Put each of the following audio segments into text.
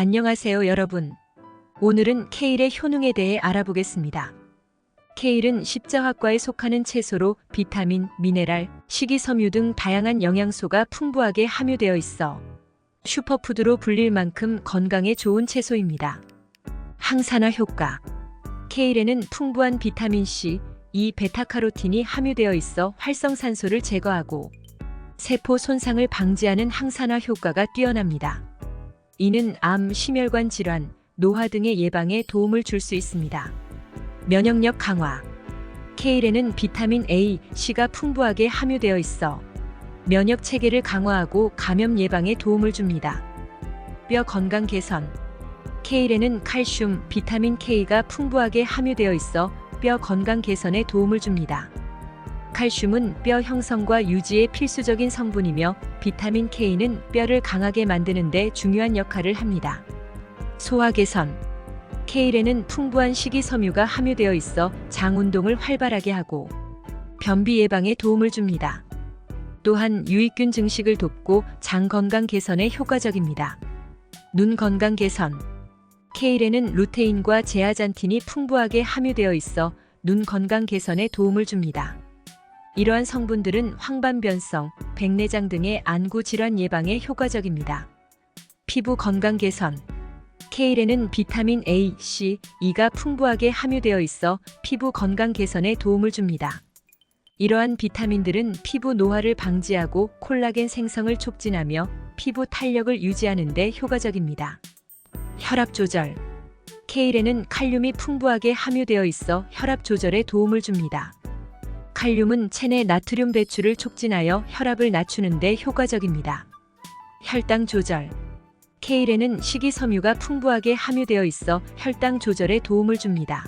안녕하세요, 여러분. 오늘은 케일의 효능에 대해 알아보겠습니다. 케일은 십자화과에 속하는 채소로 비타민, 미네랄, 식이섬유 등 다양한 영양소가 풍부하게 함유되어 있어 슈퍼푸드로 불릴 만큼 건강에 좋은 채소입니다. 항산화 효과 케일에는 풍부한 비타민 C, 이 베타카로틴이 함유되어 있어 활성산소를 제거하고 세포 손상을 방지하는 항산화 효과가 뛰어납니다. 이는 암, 심혈관 질환, 노화 등의 예방에 도움을 줄 수 있습니다. 면역력 강화 케일에는 비타민 A, C가 풍부하게 함유되어 있어 면역 체계를 강화하고 감염 예방에 도움을 줍니다. 뼈 건강 개선 케일에는 칼슘, 비타민 K가 풍부하게 함유되어 있어 뼈 건강 개선에 도움을 줍니다. 칼슘은 뼈 형성과 유지에 필수적인 성분이며 비타민 K는 뼈를 강하게 만드는 데 중요한 역할을 합니다. 소화 개선 케일에는 풍부한 식이섬유가 함유되어 있어 장 운동을 활발하게 하고 변비 예방에 도움을 줍니다. 또한 유익균 증식을 돕고 장 건강 개선에 효과적입니다. 눈 건강 개선 케일에는 루테인과 제아잔틴이 풍부하게 함유되어 있어 눈 건강 개선에 도움을 줍니다. 이러한 성분들은 황반변성, 백내장 등의 안구 질환 예방에 효과적입니다. 피부 건강 개선 케일에는 비타민 A, C, E가 풍부하게 함유되어 있어 피부 건강 개선에 도움을 줍니다. 이러한 비타민들은 피부 노화를 방지하고 콜라겐 생성을 촉진하며 피부 탄력을 유지하는 데 효과적입니다. 혈압 조절 케일에는 칼륨이 풍부하게 함유되어 있어 혈압 조절에 도움을 줍니다. 칼륨은 체내 나트륨 배출을 촉진하여 혈압을 낮추는 데 효과적입니다. 혈당 조절 케일에는 식이섬유가 풍부하게 함유되어 있어 혈당 조절에 도움을 줍니다.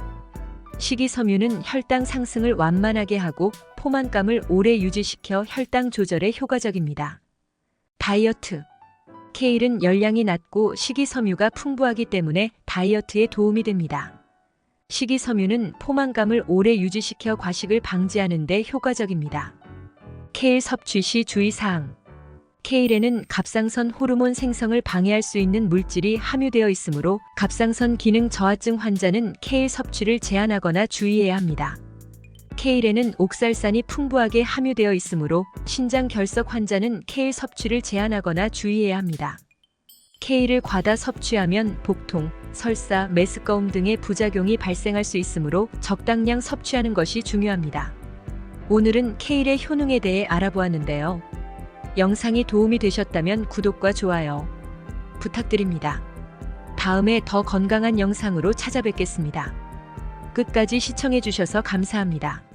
식이섬유는 혈당 상승을 완만하게 하고 포만감을 오래 유지시켜 혈당 조절에 효과적입니다. 다이어트 케일은 열량이 낮고 식이섬유가 풍부하기 때문에 다이어트에 도움이 됩니다. 식이섬유는 포만감을 오래 유지시켜 과식을 방지하는 데 효과적입니다. 케일 섭취 시 주의사항 케일에는 갑상선 호르몬 생성을 방해할 수 있는 물질이 함유되어 있으므로 갑상선 기능 저하증 환자는 케일 섭취를 제한하거나 주의해야 합니다. 케일에는 옥살산이 풍부하게 함유되어 있으므로 신장 결석 환자는 케일 섭취를 제한하거나 주의해야 합니다. 케일을 과다 섭취하면 복통, 설사, 메스꺼움 등의 부작용이 발생할 수 있으므로 적당량 섭취하는 것이 중요합니다. 오늘은 케일의 효능에 대해 알아보았는데요. 영상이 도움이 되셨다면 구독과 좋아요 부탁드립니다. 다음에 더 건강한 영상으로 찾아뵙겠습니다. 끝까지 시청해주셔서 감사합니다.